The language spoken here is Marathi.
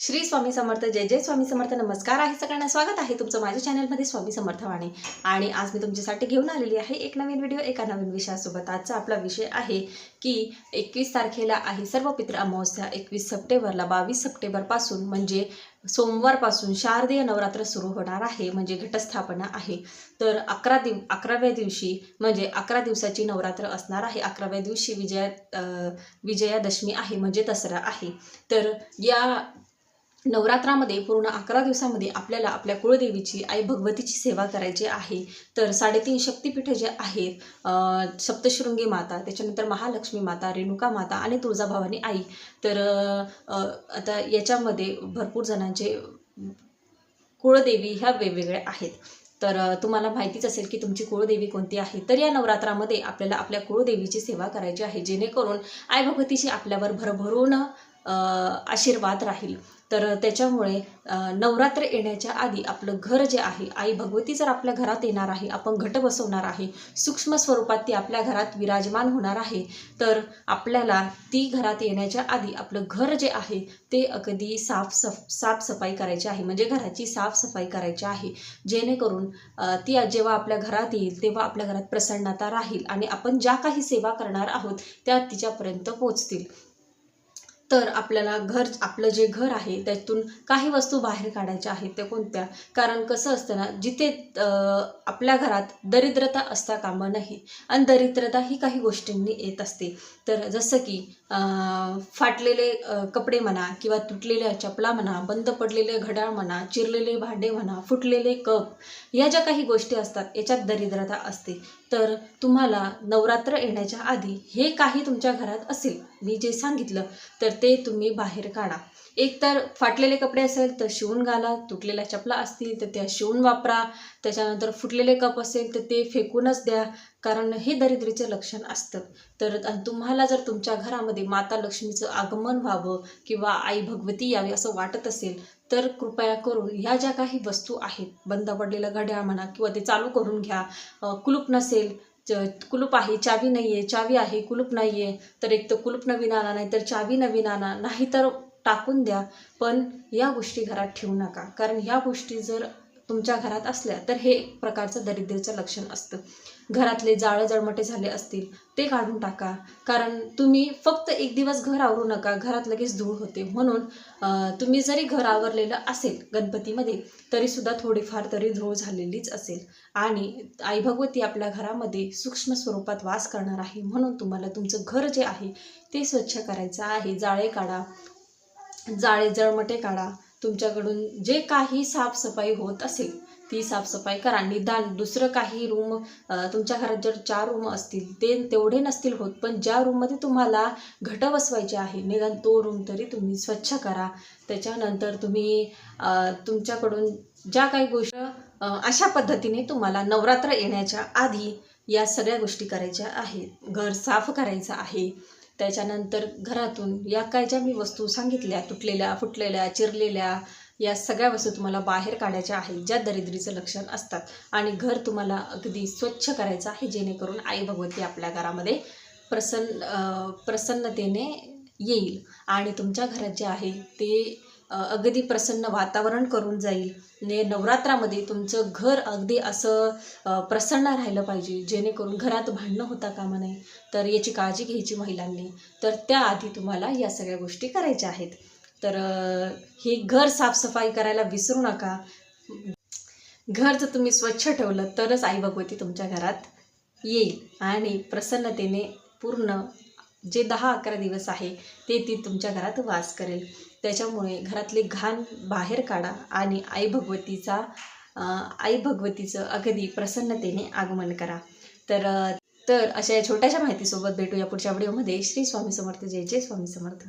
श्री स्वामी समर्थ जय जय स्वामी समर्थ. नमस्कार आहे सगळ्यांना. स्वागत आहे तुमचं माझ्या चॅनलमध्ये स्वामी समर्थ वाणी. आणि आज मी तुमच्यासाठी घेऊन आलेली आहे एक नवीन व्हिडिओ एका नवीन विषयासोबत. आजचा आपला विषय आहे की एकवीस तारखेला आहे सर्व पित्र अमावस्या. एकवीस सप्टेंबरला बावीस सप्टेंबरपासून म्हणजे सोमवारपासून शारदीय नवरात्र सुरू होणार आहे म्हणजे घटस्थापना आहे. तर अकरा दिव अकराव्या दिवशी म्हणजे अकरा दिवसाची नवरात्र असणार आहे. अकराव्या दिवशी विजया विजयादशमी आहे म्हणजे दसरा आहे. तर या नवरात्रामध्ये पूर्ण अकरा दिवसामध्ये आपल्याला आपल्या कुळदेवीची आई भगवतीची सेवा करायची आहे. तर साडेतीन शक्तिपीठं जे आहेत सप्तशृंगी माता त्याच्यानंतर महालक्ष्मी माता रेणुका माता आणि तुळजाभवानी आई. तर आता याच्यामध्ये भरपूर जणांचे कुळदेवी ह्या वेगवेगळ्या आहेत. तर तुम्हाला माहितीच असेल की तुमची कुळदेवी कोणती आहे? तर या नवरात्रामध्ये आपल्याला आपल्या कुळदेवीची सेवा करायची आहे जेणेकरून आई भगवतीची आपल्यावर भरभरून आशीर्वाद राहील. तर त्याच्यामुळे नवरात्र येण्याच्या आधी आपलं घर जे आहे आई भगवती जर आपल्या घरात येणार आहे आपण घट बसवणार आहे सूक्ष्म स्वरूपात ती आपल्या घरात विराजमान होणार आहे तर आपल्याला ती घरात येण्याच्या आधी आपलं घर जे आहे ते अगदी साफ सफ साफसफाई करायची आहे. म्हणजे घराची साफसफाई करायची आहे. जेणेकरून ती जेव्हा आपल्या घरात येईल तेव्हा आपल्या घरात प्रसन्नता राहील आणि आपण ज्या काही सेवा करणार आहोत त्या तिच्यापर्यंत पोचतील. तर आपल्याला घर आपलं जे घर आहे त्यातून काही वस्तू बाहेर काढायच्या आहेत त्या कोणत्या? कारण कसं असतं ना जिथे आपल्या घरात दरिद्रता असता कामा नाही आणि दरिद्रता ही काही गोष्टींनी येत असते. तर जसं की फाटलेले कपडे म्हणा किंवा तुटलेल्या चपला म्हणा बंद पडलेले घड्याळ म्हणा चिरलेले भांडे म्हणा फुटलेले कप या ज्या काही गोष्टी असतात याच्यात दरिद्रता असते. तर तुम्हाला नवरात्र येण्याच्या आधी हे काही तुमच्या घरात असेल. मी जे सांगितलं तर ते तुम्ही बाहेर काढा. एक तर फाटलेले कपडे असेल तर शिवून घाला तुटलेल्या चपला असतील तर त्या शिवून वापरा त्याच्यानंतर फुटलेले कप असेल तर ते फेकूनच द्या कारण हे दरिद्रीचं लक्षण असतं. तर तुम्हाला जर तुमच्या घरामध्ये माता लक्ष्मीचं आगमन व्हावं किंवा आई भगवती यावी असं वाटत असेल तर कृपया करून ह्या ज्या काही वस्तू आहेत बंद पडलेलं घड्याळ म्हणा किंवा ते चालू करून घ्या कुलूप नसेल कुलूप आहे चावी नाही आहे चावी आहे कुलूप नाही आहे तर एक तर कुलूप नवीन आणा नाही तर चावी नवीन आणा नाही तर टाकून द्या. पण या गोष्टी घरात ठेवू नका. कारण ह्या गोष्टी जर तुमच्या घरात असल्या तर हे एक प्रकारचं दरिद्रीचं लक्षण असतं. घरातले जाळं जळमटे झाले असतील ते काढून टाका. कारण तुम्ही फक्त एक दिवस घर आवरू नका घरात लगेच धूळ होते. म्हणून तुम्ही जरी घर आवरलेलं असेल गणपतीमध्ये तरीसुद्धा थोडीफार तरी धूळ झालेलीच असेल. आणि आई भगवती आपल्या घरामध्ये सूक्ष्म स्वरूपात वास करणार आहे. म्हणून तुम्हाला तुमचं घर जे आहे ते स्वच्छ करायचं आहे. जाळे काढा. जाळे जळमटे काढा. तुमच्याकडून जे काही साफसफाई होत असेल ती साफसफाई करा. निदान दुसरं काही रूम तुमच्या घरात जर चार रूम असतील ते तेवढे नसतील होत पण ज्या रूममध्ये तुम्हाला घट बसवायचे आहे निदान तो रूम तरी तुम्ही स्वच्छ करा. त्याच्यानंतर तुम्ही तुमच्याकडून ज्या काही गोष्ट अशा पद्धतीने तुम्हाला नवरात्र येण्याच्या आधी या सगळ्या गोष्टी करायच्या आहेत. घर साफ करायचं आहे. त्याच्यानंतर घरातून या काय ज्या मी वस्तू सांगितल्या तुटलेल्या फुटलेल्या चिरलेल्या या सगळ्या वस्तू तुम्हाला बाहेर काढायच्या आहेत ज्या दरिद्रीचं लक्षण असतात. आणि घर तुम्हाला अगदी स्वच्छ करायचं आहे जेणेकरून आई भगवती आपल्या घरामध्ये प्रसन्न प्रसन्नतेने येईल. आणि तुमच्या घरात जे आहे ते अगदी प्रसन्न वातावरण करून जाईल. ने नवरात्रामध्ये तुमचं घर अगदी असं प्रसन्न राहिलं पाहिजे. जेणेकरून घरात भांडणं होता कामा नाही तर याची काळजी घ्यायची महिलांनी. तर त्याआधी तुम्हाला या सगळ्या गोष्टी करायच्या आहेत. तर ही हे घर साफसफाई करायला विसरू नका. घर जर तुम्ही स्वच्छ ठेवलं तरच आई भगवती तुमच्या घरात येईल. आणि प्रसन्नतेने पूर्ण जे दहा अकरा दिवस आहे ते ती तुमच्या घरात वास करेल. त्याच्यामुळे घरातले घाण बाहेर काढा आणि आई भगवतीचा आई भगवतीचं अगदी प्रसन्नतेने आगमन करा. तर तर अशा या छोट्याशा माहितीसोबत भेटूया पुढच्या व्हिडिओमध्ये. श्री स्वामी समर्थ. जय जय स्वामी समर्थ.